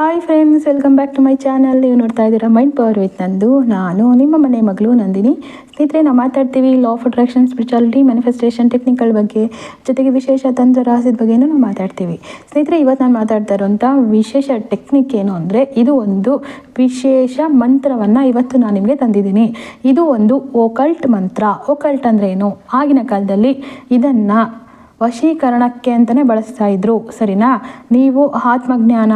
Hi friends welcome back to my channel ನೀವು ನೋಡ್ತಾ ಇದ್ದೀರಾ ಮೈಂಡ್ ಪವರ್ ವಿತ್ ನಂದು. ನಾನು ನಿಮ್ಮ ಮನೆ ಮಗಳು ನಂದಿನಿ. ಸ್ನೇಹಿತರೆ ನಾವು ಮಾತಾಡ್ತೀವಿ law of attraction spirituality manifestation technical ಬಗ್ಗೆ, ಜೊತೆಗೆ ವಿಶೇಷ ತಂತ್ರ ರಹಸ್ಯದ ಬಗ್ಗೆನೂ ನಾವು ಮಾತಾಡ್ತೀವಿ. ಸ್ನೇಹಿತರೆ ಇವತ್ತು ನಾನು ಮಾತಾಡ್ತಾ ಇರೋಂಥ ವಿಶೇಷ ಟೆಕ್ನಿಕ್ ಏನು ಅಂದರೆ, ಇದು ಒಂದು ವಿಶೇಷ ಮಂತ್ರವನ್ನು ಇವತ್ತು ನಾನು ನಿಮಗೆ ತಂದಿದ್ದೀನಿ. ಇದು ಒಂದು ಓಕಲ್ಟ್ ಮಂತ್ರ. ಓಕಲ್ಟ್ ಅಂದರೆ ಏನು? ಆಗಿನ ಕಾಲದಲ್ಲಿ ಇದನ್ನು ವಶೀಕರಣಕ್ಕೆ ಅಂತಲೇ ಬಳಸ್ತಾ ಇದ್ರು. ಸರಿನಾ? ನೀವು ಆತ್ಮಜ್ಞಾನ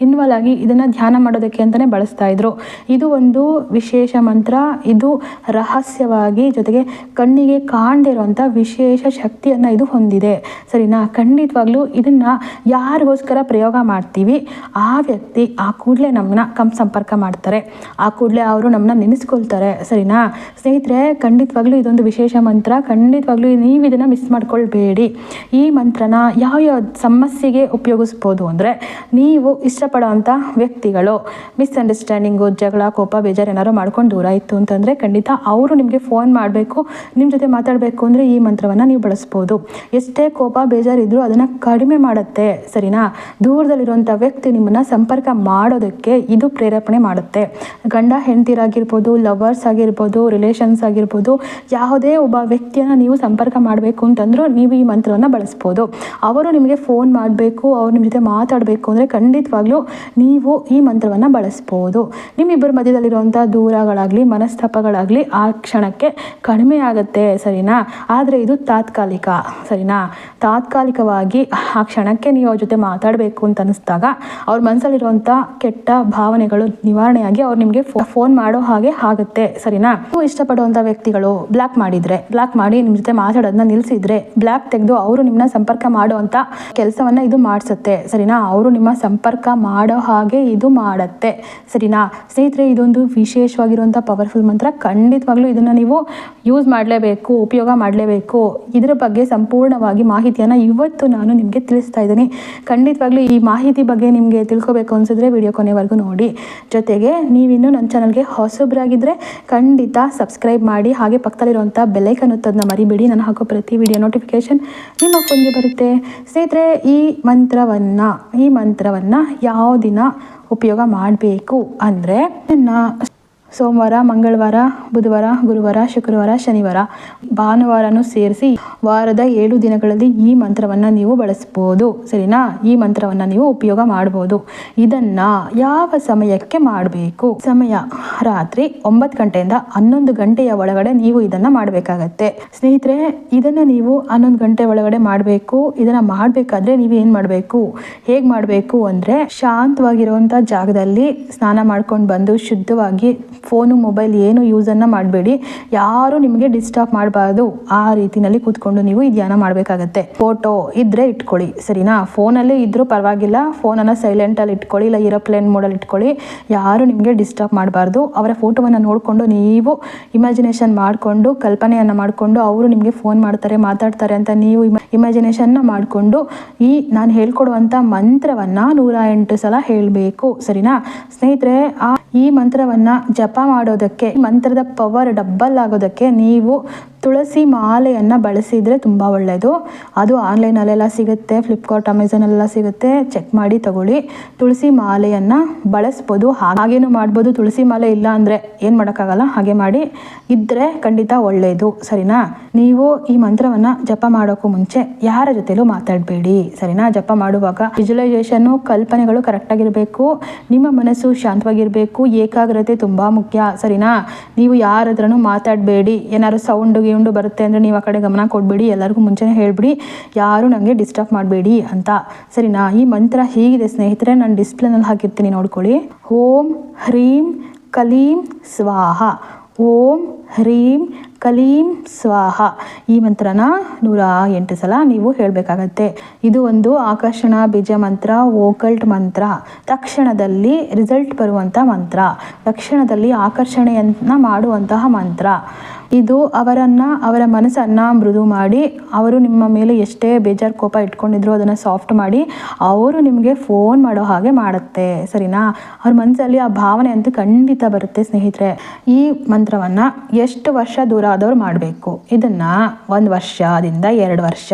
ಇನ್ವಾಲ್ ಆಗಿ ಇದನ್ನು ಧ್ಯಾನ ಮಾಡೋದಕ್ಕೆ ಅಂತಲೇ ಬಳಸ್ತಾ ಇದ್ರು. ಇದು ಒಂದು ವಿಶೇಷ ಮಂತ್ರ. ಇದು ರಹಸ್ಯವಾಗಿ ಜೊತೆಗೆ ಕಣ್ಣಿಗೆ ಕಾಣದಿರುವಂಥ ವಿಶೇಷ ಶಕ್ತಿಯನ್ನು ಇದು ಹೊಂದಿದೆ. ಸರಿನಾ? ಖಂಡಿತವಾಗ್ಲೂ ಇದನ್ನು ಯಾರಿಗೋಸ್ಕರ ಪ್ರಯೋಗ ಮಾಡ್ತೀವಿ? ಆ ವ್ಯಕ್ತಿ ಆ ಕೂಡಲೇ ನಮ್ಮನ್ನ ಕಂ ಸಂಪರ್ಕ ಮಾಡ್ತಾರೆ. ಆ ಕೂಡಲೇ ಅವರು ನಮ್ಮನ್ನ ನೆನೆಸ್ಕೊಳ್ತಾರೆ. ಸರಿನಾ? ಸ್ನೇಹಿತರೆ, ಖಂಡಿತವಾಗ್ಲೂ ಇದೊಂದು ವಿಶೇಷ ಮಂತ್ರ. ಖಂಡಿತವಾಗ್ಲೂ ನೀವು ಇದನ್ನು ಮಿಸ್ ಮಾಡ್ಕೊಳ್ಬೇಡಿ. ಈ ಮಂತ್ರನ ಯಾವ ಯಾವ ಸಮಸ್ಯೆಗೆ ಉಪಯೋಗಿಸ್ಬೋದು ಅಂದರೆ ನೀವು ಇಷ್ಟಪಡೋವಂಥ ವ್ಯಕ್ತಿಗಳು ಮಿಸ್ಅಂಡರ್ಸ್ಟ್ಯಾಂಡಿಂಗು ಜಗಳ, ಕೋಪ, ಬೇಜಾರು ಏನಾದ್ರು ಮಾಡ್ಕೊಂಡು ದೂರ ಇತ್ತು ಅಂತಂದರೆ ಖಂಡಿತ ಅವರು ನಿಮಗೆ ಫೋನ್ ಮಾಡಬೇಕು ನಿಮ್ಮ ಜೊತೆ ಮಾತಾಡಬೇಕು ಅಂದರೆ ಈ ಮಂತ್ರವನ್ನು ನೀವು ಬಳಸ್ಬೋದು. ಎಷ್ಟೇ ಕೋಪ ಬೇಜಾರಿದ್ರೂ ಅದನ್ನು ಕಡಿಮೆ ಮಾಡುತ್ತೆ, ಸರಿನಾ? ದೂರದಲ್ಲಿರುವಂಥ ವ್ಯಕ್ತಿ ನಿಮ್ಮನ್ನು ಸಂಪರ್ಕ ಮಾಡೋದಕ್ಕೆ ಇದು ಪ್ರೇರೇಪಣೆ ಮಾಡುತ್ತೆ. ಗಂಡ ಹೆಂಡತಿರಾಗಿರ್ಬೋದು ಲವರ್ಸ್ ಆಗಿರ್ಬೋದು ರಿಲೇಷನ್ಸ್ ಆಗಿರ್ಬೋದು, ಯಾವುದೇ ಒಬ್ಬ ವ್ಯಕ್ತಿಯನ್ನು ನೀವು ಸಂಪರ್ಕ ಮಾಡಬೇಕು ಅಂತಂದರೂ ನೀವು ಈ ಮಂತ್ರವನ್ನು ಬಳಸ್ಬೋದು. ಅವರು ನಿಮಗೆ ಫೋನ್ ಮಾಡಬೇಕು, ಅವ್ರು ನಿಮ್ಮ ಜೊತೆ ಮಾತಾಡಬೇಕು ಅಂದರೆ ಖಂಡಿತವಾಗ್ಲೂ ನೀವು ಈ ಮಂತ್ರವನ್ನು ಬಳಸ್ಬೋದು. ನಿಮ್ಮಿಬ್ಬರ ಮಧ್ಯದಲ್ಲಿರುವಂಥ ದೂರಗಳಾಗಲಿ, ಮನಸ್ತಾಪಗಳಾಗಲಿ ಆ ಕ್ಷಣಕ್ಕೆ ಕಡಿಮೆ ಆಗುತ್ತೆ, ಸರಿನಾ? ಆದರೆ ಇದು ತಾತ್ಕಾಲಿಕ, ಸರಿನಾ? ತಾತ್ಕಾಲಿಕವಾಗಿ ಆ ಕ್ಷಣಕ್ಕೆ ನೀವು ಅವ್ರ ಜೊತೆ ಮಾತಾಡಬೇಕು ಅಂತ ಅನ್ನಿಸ್ದಾಗ ಅವ್ರ ಮನಸ್ಸಲ್ಲಿರುವಂಥ ಕೆಟ್ಟ ಭಾವನೆಗಳು ನಿವಾರಣೆಯಾಗಿ ಅವ್ರು ನಿಮಗೆ ಫೋನ್ ಮಾಡೋ ಹಾಗೆ ಆಗುತ್ತೆ, ಸರಿನಾ? ನೀವು ಇಷ್ಟಪಡುವಂಥ ವ್ಯಕ್ತಿಗಳು ಬ್ಲಾಕ್ ಮಾಡಿದ್ರೆ ಬ್ಲಾಕ್ ಮಾಡಿ ನಿಮ್ಮ ಜೊತೆ ಮಾತಾಡೋದನ್ನ ನಿಲ್ಲಿಸಿದ್ರೆ ಬ್ಲಾಕ್ ತೆಗೆದು ಅವರು ನಿಮ್ಮನ್ನ ಸಂಪರ್ಕ ಮಾಡುವಂಥ ಕೆಲಸವನ್ನ ಇದು ಮಾಡಿಸುತ್ತೆ. ಸರಿನಾ? ಅವರು ನಿಮ್ಮ ಸಂಪರ್ಕ ಮಾಡೋ ಹಾಗೆ ಇದು ಮಾಡುತ್ತೆ. ಸರಿನಾ? ಸ್ನೇಹಿತರೆ, ಇದೊಂದು ವಿಶೇಷವಾಗಿರುವಂಥ ಪವರ್ಫುಲ್ ಮಂತ್ರ. ಖಂಡಿತವಾಗ್ಲೂ ಇದನ್ನು ನೀವು ಯೂಸ್ ಮಾಡಲೇಬೇಕು, ಉಪಯೋಗ ಮಾಡಲೇಬೇಕು. ಇದರ ಬಗ್ಗೆ ಸಂಪೂರ್ಣವಾಗಿ ಮಾಹಿತಿಯನ್ನು ಇವತ್ತು ನಾನು ನಿಮಗೆ ತಿಳಿಸ್ತಾ ಇದ್ದೀನಿ. ಖಂಡಿತವಾಗ್ಲೂ ಈ ಮಾಹಿತಿ ಬಗ್ಗೆ ನಿಮಗೆ ತಿಳ್ಕೊಬೇಕು ಅನ್ಸಿದ್ರೆ ವಿಡಿಯೋ ಕೊನೆವರೆಗೂ ನೋಡಿ. ಜೊತೆಗೆ ನೀವಿನ್ನೂ ನನ್ನ ಚಾನಲ್ಗೆ ಹೊಸಬ್ರಾಗಿದ್ದರೆ ಖಂಡಿತ ಸಬ್ಸ್ಕ್ರೈಬ್ ಮಾಡಿ, ಹಾಗೆ ಪಕ್ಕದಲ್ಲಿರುವಂಥ ಬೆಲೈಕನ್ ಒತ್ತೋದನ್ನ ಮರಿಬೇಡಿ. ನಾನು ಹಾಕೋ ಪ್ರತಿ ವಿಡಿಯೋ ನೋಟಿಫಿಕೇಶನ್ ನಿಮ್ಮ ಫೋನ್ಗೆ ಬರುತ್ತೆ. ಸ್ನೇಹಿತರೆ ಈ ಮಂತ್ರವನ್ನು ಈ ಮಂತ್ರವನ್ನು ಯಾವ ದಿನ ಉಪಯೋಗ ಮಾಡಬೇಕು ಅಂದರೆ ಸೋಮವಾರ, ಮಂಗಳವಾರ, ಬುಧವಾರ, ಗುರುವಾರ, ಶುಕ್ರವಾರ, ಶನಿವಾರ ಭಾನುವಾರನೂ ಸೇರಿಸಿ ವಾರದ ಏಳು ದಿನಗಳಲ್ಲಿ ಈ ಮಂತ್ರವನ್ನು ನೀವು ಬಳಸ್ಬೋದು. ಸರಿನಾ? ಈ ಮಂತ್ರವನ್ನು ನೀವು ಉಪಯೋಗ ಮಾಡ್ಬೋದು. ಇದನ್ನು ಯಾವ ಸಮಯಕ್ಕೆ ಮಾಡಬೇಕು? ಸಮಯ ರಾತ್ರಿ ಒಂಬತ್ತು ಗಂಟೆಯಿಂದ ಹನ್ನೊಂದು ಗಂಟೆಯ ಒಳಗಡೆ ನೀವು ಇದನ್ನು ಮಾಡಬೇಕಾಗತ್ತೆ. ಸ್ನೇಹಿತರೆ, ಇದನ್ನು ನೀವು ಹನ್ನೊಂದು ಗಂಟೆ ಒಳಗಡೆ ಮಾಡಬೇಕು. ಇದನ್ನು ಮಾಡಬೇಕಾದ್ರೆ ನೀವು ಏನು ಮಾಡಬೇಕು? ಹೇಗೆ ಮಾಡಬೇಕು ಅಂದರೆ ಶಾಂತವಾಗಿರುವಂಥ ಜಾಗದಲ್ಲಿ ಸ್ನಾನ ಮಾಡ್ಕೊಂಡು ಬಂದು ಶುದ್ಧವಾಗಿ ಫೋನು, ಮೊಬೈಲ್ ಏನು ಯೂಸನ್ನು ಮಾಡಬೇಡಿ. ಯಾರು ನಿಮಗೆ ಡಿಸ್ಟರ್ಬ್ ಮಾಡಬಾರ್ದು. ಆ ರೀತಿಯಲ್ಲಿ ಕೂತ್ಕೊಂಡು ನೀವು ಈ ಧ್ಯಾನ ಮಾಡಬೇಕಾಗತ್ತೆ. ಫೋಟೋ ಇದ್ರೆ ಇಟ್ಕೊಳ್ಳಿ, ಸರಿನಾ? ಫೋನಲ್ಲೇ ಇದ್ರೂ ಪರವಾಗಿಲ್ಲ. ಫೋನನ್ನು ಸೈಲೆಂಟಲ್ಲಿ ಇಟ್ಕೊಳ್ಳಿ, ಇಲ್ಲ ಏರೋಪ್ಲೇನ್ ಮೋಡಲ್ಲಿ ಇಟ್ಕೊಳ್ಳಿ. ಯಾರು ನಿಮಗೆ ಡಿಸ್ಟರ್ಬ್ ಮಾಡಬಾರ್ದು. ಅವರ ಫೋಟೋವನ್ನು ನೋಡಿಕೊಂಡು ನೀವು ಇಮ್ಯಾಜಿನೇಷನ್ ಮಾಡಿಕೊಂಡು, ಕಲ್ಪನೆಯನ್ನು ಮಾಡಿಕೊಂಡು, ಅವರು ನಿಮಗೆ ಫೋನ್ ಮಾಡ್ತಾರೆ, ಮಾತಾಡ್ತಾರೆ ಅಂತ ನೀವು ಇಮ್ಯಾಜಿನೇಷನ್ನ ಮಾಡಿಕೊಂಡು, ಈ ನಾನು ಹೇಳ್ಕೊಡುವಂಥ ಮಂತ್ರವನ್ನು ನೂರ ಎಂಟು ಸಲ ಹೇಳಬೇಕು. ಸರಿನಾ? ಸ್ನೇಹಿತರೆ, ಆ ಈ ಮಂತ್ರವನ್ನು ಜಪ ಮಾಡೋದಕ್ಕೆ ಮಂತ್ರದ ಪವರ್ ಡಬ್ಬಲ್ ಆಗೋದಕ್ಕೆ ನೀವು ತುಳಸಿ ಮಾಲೆಯನ್ನು ಬಳಸಿದರೆ ತುಂಬ ಒಳ್ಳೆಯದು ಅದು ಆನ್ಲೈನಲ್ಲೆಲ್ಲ ಸಿಗುತ್ತೆ ಫ್ಲಿಪ್ಕಾರ್ಟ್ ಅಮೆಝಾನಲ್ಲೆಲ್ಲ ಸಿಗುತ್ತೆ. ಚೆಕ್ ಮಾಡಿ ತಗೊಳ್ಳಿ. ತುಳಸಿ ಮಾಲೆಯನ್ನು ಬಳಸ್ಬೋದು. ಹಾಗೇನು ಮಾಡ್ಬೋದು. ತುಳಸಿ ಮಾಲೆ ಇಲ್ಲ ಅಂದರೆ ಏನು ಮಾಡೋಕ್ಕಾಗಲ್ಲ? ಹಾಗೆ ಮಾಡಿ. ಇದ್ದರೆ ಖಂಡಿತ ಒಳ್ಳೆಯದು ಸರಿನಾ? ನೀವು ಈ ಮಂತ್ರವನ್ನು ಜಪ ಮಾಡೋಕ್ಕೂ ಮುಂಚೆ ಯಾರ ಜೊತೆಲೂ ಮಾತಾಡಬೇಡಿ. ಸರಿನಾ? ಜಪ ಮಾಡುವಾಗ ವಿಜುಲೈಸೇಷನ್ನು ಕಲ್ಪನೆಗಳು ಕರೆಕ್ಟಾಗಿರಬೇಕು ನಿಮ್ಮ ಮನಸ್ಸು ಶಾಂತವಾಗಿರಬೇಕು. ಏಕಾಗ್ರತೆ ತುಂಬ ಮುಖ್ಯ. ಸರಿನಾ? ನೀವು ಯಾರ ಹತ್ರನೂ ಮಾತಾಡಬೇಡಿ. ಏನಾದ್ರು ಸೌಂಡು ಗೀಂಡು ಬರುತ್ತೆ ಅಂದರೆ ನೀವು ಆ ಕಡೆ ಗಮನ ಕೊಡಬೇಡಿ, ಎಲ್ಲರಿಗೂ ಮುಂಚೆನೇ ಹೇಳಿಬಿಡಿ. ಯಾರು ನನಗೆ ಡಿಸ್ಟರ್ಬ್ ಮಾಡಬೇಡಿ ಅಂತ. ಸರಿನಾ? ಈ ಮಂತ್ರ ಹೀಗಿದೆ ಸ್ನೇಹಿತರೆ, ನಾನು ಡಿಸ್ಪ್ಲೇನಲ್ಲಿ ಹಾಕಿರ್ತೀನಿ ನೋಡ್ಕೊಳ್ಳಿ. ಓಂ ಹ್ರೀಂ ಕಲೀಂ ಸ್ವಾಹ. ಓಂ ಹ್ರೀಂ ಕಲೀಂ ಸ್ವಾಹ. ಈ ಮಂತ್ರನ ನೂರ ಎಂಟು ಸಲ ನೀವು ಹೇಳಬೇಕಾಗತ್ತೆ. ಇದು ಒಂದು ಆಕರ್ಷಣ ಬೀಜ ಮಂತ್ರ, ಓಕಲ್ಟ್ ಮಂತ್ರ. ತಕ್ಷಣದಲ್ಲಿ ರಿಸಲ್ಟ್ ಬರುವಂಥ ಮಂತ್ರ. ತಕ್ಷಣದಲ್ಲಿ ಆಕರ್ಷಣೆಯನ್ನು ಮಾಡುವಂತಹ ಮಂತ್ರ. ಇದು ಅವರನ್ನು, ಅವರ ಮನಸ್ಸನ್ನು ಮೃದು ಮಾಡಿ, ಅವರು ನಿಮ್ಮ ಮೇಲೆ ಎಷ್ಟೇ ಬೇಜಾರು ಕೋಪ ಇಟ್ಕೊಂಡಿದ್ರು ಅದನ್ನು ಸಾಫ್ಟ್ ಮಾಡಿ, ಅವರು ನಿಮಗೆ ಫೋನ್ ಮಾಡೋ ಹಾಗೆ ಮಾಡುತ್ತೆ, ಸರಿನಾ? ಅವ್ರ ಮನಸ್ಸಲ್ಲಿ ಆ ಭಾವನೆ ಅಂತೂ ಖಂಡಿತ ಬರುತ್ತೆ ಸ್ನೇಹಿತರೆ. ಈ ಮಂತ್ರವನ್ನು ಎಷ್ಟು ವರ್ಷ ದೂರ ಆದವ್ರು ಮಾಡಬೇಕು. ಇದನ್ನು ಒಂದು ವರ್ಷದಿಂದ ಎರಡು ವರ್ಷ,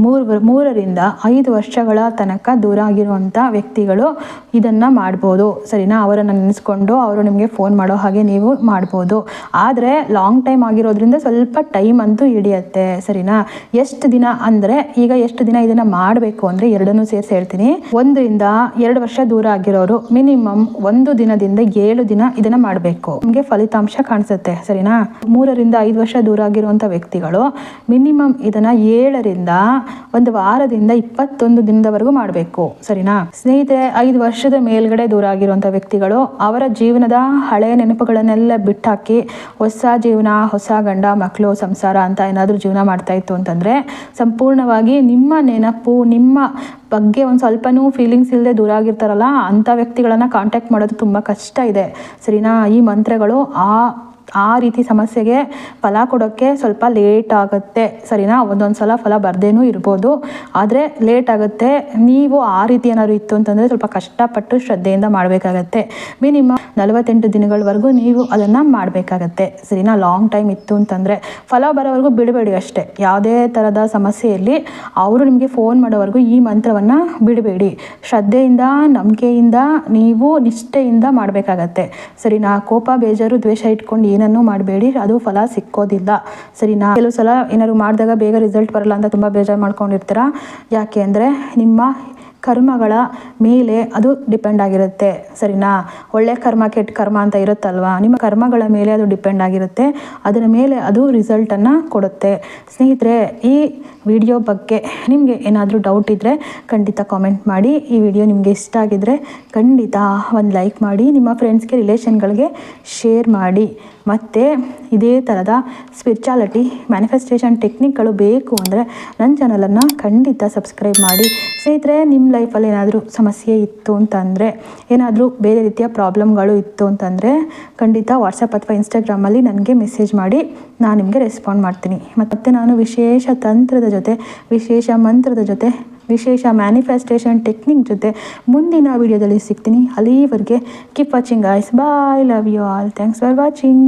ಮೂರು ಮೂರರಿಂದ ಐದು ವರ್ಷಗಳ ತನಕ ದೂರ ಆಗಿರುವಂಥ ವ್ಯಕ್ತಿಗಳು ಇದನ್ನು ಮಾಡ್ಬೋದು. ಸರಿನಾ? ಅವರನ್ನು ನೆನೆಸ್ಕೊಂಡು ಅವರು ನಿಮಗೆ ಫೋನ್ ಮಾಡೋ ಹಾಗೆ ನೀವು ಮಾಡ್ಬೋದು. ಆದರೆ ಲಾಂಗ್ ಟೈಮ್ ಆಗಿರೋದ್ರಿಂದ ಸ್ವಲ್ಪ ಟೈಮ್ ಅಂತೂ ಹಿಡಿಯತ್ತೆ, ಸರಿನಾ? ಎಷ್ಟು ದಿನ ಅಂದರೆ, ಈಗ ಎಷ್ಟು ದಿನ ಇದನ್ನು ಮಾಡಬೇಕು ಅಂದರೆ ಎರಡನ್ನೂ ಸೇರಿಸಿ ಹೇಳ್ತೀನಿ. ಒಂದರಿಂದ ಎರಡು ವರ್ಷ ದೂರ ಆಗಿರೋರು ಮಿನಿಮಮ್ ಒಂದು ದಿನದಿಂದ ಏಳು ದಿನ ಇದನ್ನು ಮಾಡಬೇಕು. ನಿಮಗೆ ಫಲಿತಾಂಶ ಕಾಣಿಸುತ್ತೆ, ಸರಿನಾ? ಮೂರರಿಂದ ಐದು ವರ್ಷ ದೂರ ಆಗಿರುವಂಥ ವ್ಯಕ್ತಿಗಳು ಮಿನಿಮಮ್ ಇದನ್ನು ಏಳರಿಂದ ಒಂದು ವಾರದಿಂದ ಇಪ್ಪತ್ತೊಂದು ದಿನದವರೆಗೂ ಮಾಡಬೇಕು, ಸರಿನಾ? ಸ್ನೇಹಿತರೆ, ಐದು ವರ್ಷದ ಮೇಲ್ಗಡೆ ದೂರ ಆಗಿರುವಂಥ ವ್ಯಕ್ತಿಗಳು ಅವರ ಜೀವನದ ಹಳೆಯ ನೆನಪುಗಳನ್ನೆಲ್ಲ ಬಿಟ್ಟಾಕಿ ಹೊಸ ಜೀವನ ಗಂಡ ಮಕ್ಕಳು ಸಂಸಾರ ಅಂತ ಏನಾದರೂ ಜೀವನ ಮಾಡ್ತಾ ಇತ್ತು ಅಂತಂದರೆ ಸಂಪೂರ್ಣವಾಗಿ ನಿಮ್ಮ ನೆನಪು, ನಿಮ್ಮ ಬಗ್ಗೆ ಒಂದು ಸ್ವಲ್ಪನೂ ಫೀಲಿಂಗ್ಸ್ ಇಲ್ಲದೆ ದೂರ ಆಗಿರ್ತಾರಲ್ಲ, ಅಂಥ ವ್ಯಕ್ತಿಗಳನ್ನು ಕಾಂಟ್ಯಾಕ್ಟ್ ಮಾಡೋದು ತುಂಬ ಕಷ್ಟ ಇದೆ. ಸರಿನಾ? ಈ ಮಂತ್ರಗಳು ಆ ಆ ರೀತಿ ಸಮಸ್ಯೆಗೆ ಫಲ ಕೊಡೋಕ್ಕೆ ಸ್ವಲ್ಪ ಲೇಟ್ ಆಗುತ್ತೆ. ಸರಿನಾ? ಒಂದೊಂದು ಸಲ ಫಲ ಬರ್ದೇನೂ ಇರ್ಬೋದು. ಆದರೆ ಲೇಟ್ ಆಗುತ್ತೆ. ನೀವು ಆ ರೀತಿ ಏನಾದ್ರು ಇತ್ತು ಅಂತಂದರೆ ಸ್ವಲ್ಪ ಕಷ್ಟಪಟ್ಟು ಶ್ರದ್ಧೆಯಿಂದ ಮಾಡಬೇಕಾಗತ್ತೆ. ಮಿನಿಮಮ್ ನಲವತ್ತೆಂಟು ದಿನಗಳವರೆಗೂ ನೀವು ಅದನ್ನು ಮಾಡಬೇಕಾಗತ್ತೆ. ಸರಿನಾ? ಲಾಂಗ್ ಟೈಮ್ ಇತ್ತು ಅಂತಂದರೆ ಫಲ ಬರೋವರೆಗೂ ಬಿಡಬೇಡಿ ಅಷ್ಟೇ. ಯಾವುದೇ ಥರದ ಸಮಸ್ಯೆಯಲ್ಲಿ ಅವರು ನಿಮಗೆ ಫೋನ್ ಮಾಡೋವರೆಗೂ ಈ ಮಂತ್ರವನ್ನು ಬಿಡಬೇಡಿ. ಶ್ರದ್ಧೆಯಿಂದ, ನಂಬಿಕೆಯಿಂದ ನೀವು ನಿಷ್ಠೆಯಿಂದ ಮಾಡಬೇಕಾಗತ್ತೆ. ಸರಿನಾ? ಕೋಪ, ಬೇಜಾರು, ದ್ವೇಷ ಇಟ್ಕೊಂಡು ಏನನ್ನೂ ಮಾಡಬೇಡಿ, ಅದು ಫಲ ಸಿಕ್ಕೋದಿಲ್ಲ. ಸರಿನಾ ಕೆಲವು ಸಲ ಏನಾದ್ರು ಮಾಡಿದಾಗ ಬೇಗ ರಿಸಲ್ಟ್ ಬರಲ್ಲ ಅಂತ ತುಂಬ ಬೇಜಾರು ಮಾಡ್ಕೊಂಡಿರ್ತೀರ? ಯಾಕೆ ಅಂದರೆ ನಿಮ್ಮ ಕರ್ಮಗಳ ಮೇಲೆ ಅದು ಡಿಪೆಂಡ್ ಆಗಿರುತ್ತೆ. ಸರಿನಾ? ಒಳ್ಳೆ ಕರ್ಮ, ಕೆಟ್ಟ ಕರ್ಮ ಅಂತ ಇರುತ್ತಲ್ವಾ? ನಿಮ್ಮ ಕರ್ಮಗಳ ಮೇಲೆ ಅದು ಡಿಪೆಂಡ್ ಆಗಿರುತ್ತೆ. ಅದರ ಮೇಲೆ ಅದು ರಿಸಲ್ಟನ್ನು ಕೊಡುತ್ತೆ. ಸ್ನೇಹಿತರೆ, ಈ ವಿಡಿಯೋ ಬಗ್ಗೆ ನಿಮಗೆ ಏನಾದರೂ ಡೌಟ್ ಇದ್ದರೆ ಖಂಡಿತ ಕಾಮೆಂಟ್ ಮಾಡಿ. ಈ ವಿಡಿಯೋ ನಿಮಗೆ ಇಷ್ಟ ಆಗಿದರೆ ಖಂಡಿತ ಒಂದು ಲೈಕ್ ಮಾಡಿ. ನಿಮ್ಮ ಫ್ರೆಂಡ್ಸ್ಗೆ ರಿಲೇಷನ್ಗಳಿಗೆ ಶೇರ್ ಮಾಡಿ. ಮತ್ತು ಇದೇ ಥರದ ಸ್ಪಿರಿಚಾಲಿಟಿ ಮ್ಯಾನಿಫೆಸ್ಟೇಷನ್ ಟೆಕ್ನಿಕ್ಗಳು ಬೇಕು ಅಂದರೆ ನನ್ನ ಚಾನಲನ್ನು ಖಂಡಿತ ಸಬ್ಸ್ಕ್ರೈಬ್ ಮಾಡಿ. ಸ್ನೇಹಿತರೆ ನಿಮ್ಮ ಲೈಫಲ್ಲಿ ಏನಾದರೂ ಸಮಸ್ಯೆ ಇತ್ತು ಅಂತಂದರೆ, ಏನಾದರೂ ಬೇರೆ ರೀತಿಯ ಪ್ರಾಬ್ಲಮ್ಗಳು ಇತ್ತು ಅಂತಂದರೆ, ಖಂಡಿತ ವಾಟ್ಸಪ್ ಅಥವಾ ಇನ್ಸ್ಟಾಗ್ರಾಮಲ್ಲಿ ನನಗೆ ಮೆಸೇಜ್ ಮಾಡಿ, ನಾನು ನಿಮಗೆ ರೆಸ್ಪಾಂಡ್ ಮಾಡ್ತೀನಿ. ಮತ್ತು ನಾನು ವಿಶೇಷ ತಂತ್ರದ ಜೊತೆ, ವಿಶೇಷ ಮಂತ್ರದ ಜೊತೆ, ವಿಶೇಷ ಮ್ಯಾನಿಫೆಸ್ಟೇಷನ್ ಟೆಕ್ನಿಕ್ ಜೊತೆ ಮುಂದಿನ ವಿಡಿಯೋದಲ್ಲಿ ಸಿಗ್ತೀನಿ. ಅಲ್ಲಿವರೆಗೆ keep watching ice bye love you all thanks for watching